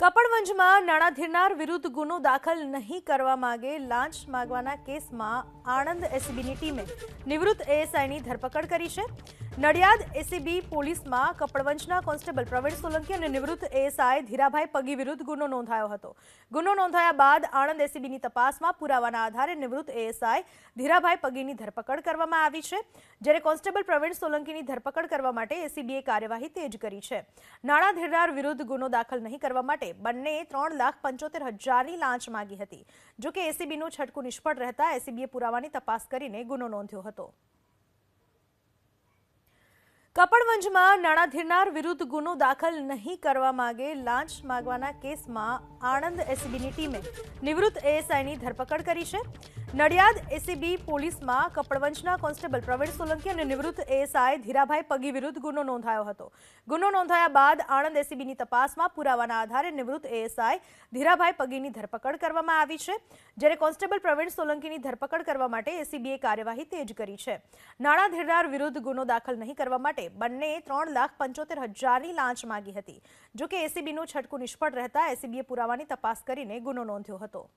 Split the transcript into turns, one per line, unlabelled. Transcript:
કપડવંજમાં નાણાં ધીરનાર વિરુદ્ધ ગુનો દાખલ નહીં કરવા માગે, લાંચ માગવાના કેસમાં આણંદ એસીબીની ટીમે નિવૃત્ત એએસઆઈની ધરપકડ કરી છે. નડિયાદ એસીબી પોલીસમાં કપડવંજના કોન્સ્ટેબલ પ્રવીણ સોલંકી અને નિવૃત્ત એએસઆઈ ધીરાભાઈ પગી વિરુદ્ધ ગુનો નોંધાયો હતો. ગુનો નોંધાયા બાદ આણંદ એસીબીની તપાસમાં પુરાવાના આધારે નિવૃત્ત એએસઆઈ ધીરાભાઈ પગીની ધરપકડ કરવામાં આવી છે. જ્યારે કોન્સ્ટેબલ પ્રવીણ સોલંકીની ધરપકડ કરવા માટે એસીબીએ કાર્યવાહી તેજ કરી છે. નાણાં ધીરનાર વિરુદ્ધ ગુનો દાખલ નહીં કરવા માટે બંનેએ ત્રણ લાખ પંચોતેર હજારની લાંચ માગી હતી. જોકે એસીબીનું છટકું નિષ્ફળ રહેતા એસીબીએ પુરાવાની તપાસ કરીને ગુનો નોંધ્યો હતો. કપડવંજમાં નાણાં ધીરનાર વિરુદ્ધ ગુનો દાખલ નહીં કરવા માગે લાંચ માગવાના કેસમાં આણંદ એસીબીની ટીમે નિવૃત્ત એએસઆઈની ધરપકડ કરી છે. નડિયાદ એસીબી પોલીસમાં કપડવંશના કોન્સ્ટેબલ પ્રવીણ સોલંકી અને નિવૃત્ત એએસઆઈ ધીરાભાઈ પગી વિરુદ્ધ ગુનો નોંધાયો હતો. ગુનો નોંધાયા બાદ આણંદ એસીબીની તપાસમાં પુરાવાના આધારે નિવૃત્ત એએસઆઈ ધીરાભાઈ પગીની ધરપકડ કરવામાં આવી છે. જ્યારે કોન્સ્ટેબલ પ્રવીણ સોલંકીની ધરપકડ કરવા માટે એસીબીએ કાર્યવાહી તેજ કરી છે. નાણાં ધીરનાર વિરુદ્ધ ગુનો દાખલ નહીં કરવા માટે બંનેએ ત્રણ લાખ પંચોતેર હજારની લાંચ માંગી હતી. જો કે એસીબીનું છટકું નિષ્ફળ રહેતા એસીબીએ પુરાવાની તપાસ કરીને ગુનો નોંધ્યો હતો.